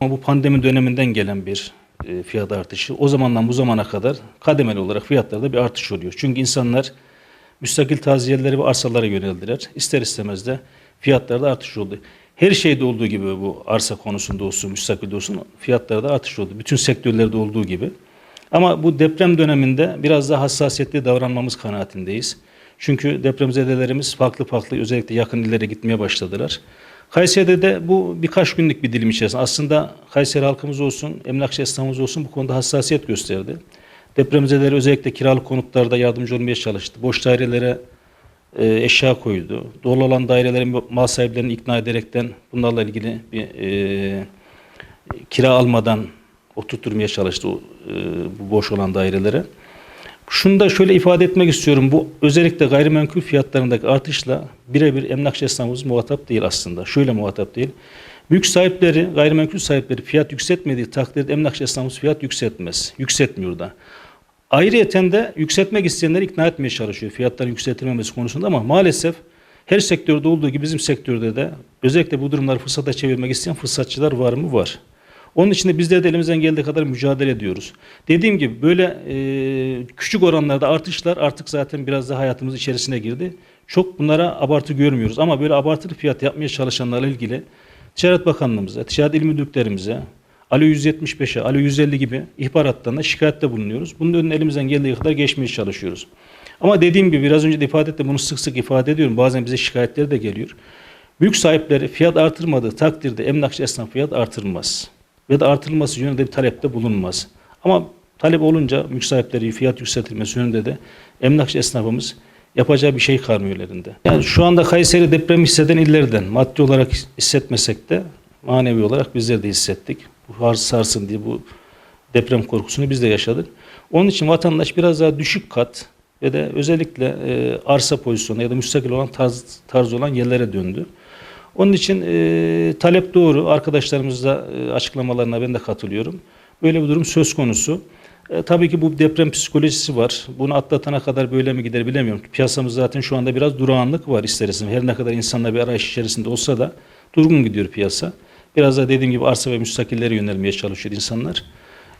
Ama bu pandemi döneminden gelen bir e, fiyat artışı. O zamandan bu zamana kadar kademeli olarak fiyatlarda bir artış oluyor. Çünkü insanlar müstakil taziyeleri ve arsalara yöneldiler. İster istemez de fiyatlarda artış oldu. Her şeyde olduğu gibi bu arsa konusunda olsun, müstakilde olsun fiyatlarda artış oldu. Bütün sektörlerde olduğu gibi. Ama bu deprem döneminde biraz daha hassasiyetli davranmamız kanaatindeyiz. Çünkü depremzedelerimiz farklı farklı özellikle yakın illere gitmeye başladılar. Kayseri'de de bu birkaç günlük bir dilim içerisinde aslında Kayseri halkımız olsun, emlakçı esnafımız olsun bu konuda hassasiyet gösterdi. Depremzedeleri özellikle kiralık konutlarda yardımcı olmaya çalıştı. Boş dairelere e, eşya koydu. Dolu olan dairelerin mal sahiplerini ikna ederekten bunlarla ilgili bir e, kira almadan oturtturmaya çalıştı e, bu boş olan dairelere. Şunu da şöyle ifade etmek istiyorum. Bu özellikle gayrimenkul fiyatlarındaki artışla birebir emlakçı esnafımız muhatap değil aslında. Şöyle muhatap değil. Mülk sahipleri, gayrimenkul sahipleri fiyat yükseltmediği takdirde emlakçı esnafımız fiyat yükseltmez. Yükseltmiyor da. Ayrıyeten de yükseltmek isteyenleri ikna etmeye çalışıyor fiyatların yükseltilmemesi konusunda ama maalesef her sektörde olduğu gibi bizim sektörde de özellikle bu durumları fırsata çevirmek isteyen fırsatçılar var mı? Var. Onun için de bizler de elimizden geldiği kadar mücadele ediyoruz. Dediğim gibi böyle e, küçük oranlarda artışlar artık zaten biraz da hayatımız içerisine girdi. Çok bunlara abartı görmüyoruz ama böyle abartılı fiyat yapmaya çalışanlarla ilgili Ticaret Bakanlığımıza, ticaret il müdürlüklerimize, Alo 175'e, Alo 150 gibi ihbarattan da şikayette bulunuyoruz. Bunun önüne elimizden geldiği kadar geçmeye çalışıyoruz. Ama dediğim gibi biraz önce de ifade ettim, bunu sık sık ifade ediyorum. Bazen bize şikayetleri de geliyor. Mülk sahipleri fiyat artırmadığı takdirde emlakçı esnaf fiyat artırmaz. Ve de artırılması yönünde bir talepte bulunmaz. Ama talep olunca mülk sahipleri fiyat yükseltilmesi yönünde de emlakçı esnafımız yapacağı bir şey kalmıyor ellerinde. Yani şu anda Kayseri deprem hisseden illerden maddi olarak hissetmesek de manevi olarak bizler de hissettik. Bu har sarsın diye bu deprem korkusunu biz de yaşadık. Onun için vatandaş biraz daha düşük kat ve de özellikle e, arsa pozisyonu ya da müstakil olan tarz, tarz olan yerlere döndü. Onun için e, talep doğru. Arkadaşlarımız da e, açıklamalarına ben de katılıyorum. Böyle bir durum söz konusu. E, tabii ki bu deprem psikolojisi var. Bunu atlatana kadar böyle mi gider bilemiyorum. Piyasamız zaten şu anda biraz durağanlık var ister istemez. Her ne kadar insanlar bir arayış içerisinde olsa da durgun gidiyor piyasa. Biraz da dediğim gibi arsa ve müstakillere yönelmeye çalışıyor insanlar.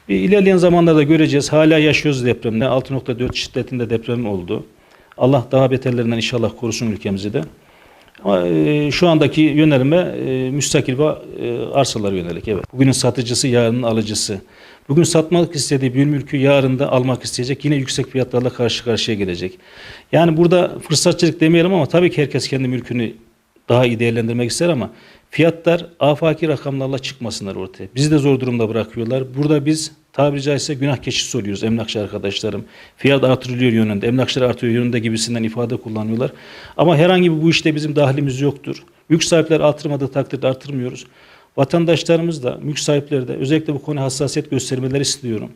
Bir ilerleyen zamanlarda göreceğiz. Hala yaşıyoruz depremde. 6.4 şiddetinde deprem oldu. Allah daha beterlerinden inşallah korusun ülkemizi de. Ama e, şu andaki yönelime e, müstakil ve arsalara yönelik. Evet. Bugünün satıcısı, yarının alıcısı. Bugün satmak istediği bir mülkü yarın da almak isteyecek. Yine yüksek fiyatlarla karşı karşıya gelecek. Yani burada fırsatçılık demeyelim ama tabii ki herkes kendi mülkünü daha iyi değerlendirmek ister ama fiyatlar afaki rakamlarla çıkmasınlar ortaya. Bizi de zor durumda bırakıyorlar. Burada biz tabiri caizse günah keçisi oluyoruz emlakçı arkadaşlarım. Fiyat artırılıyor yönünde, emlakçılar artıyor yönünde gibisinden ifade kullanıyorlar. Ama herhangi bir bu işte bizim dahlimiz yoktur. Mülk sahipleri artırmadığı takdirde artırmıyoruz. Vatandaşlarımız da, mülk sahipleri de özellikle bu konuya hassasiyet göstermeleri istiyorum.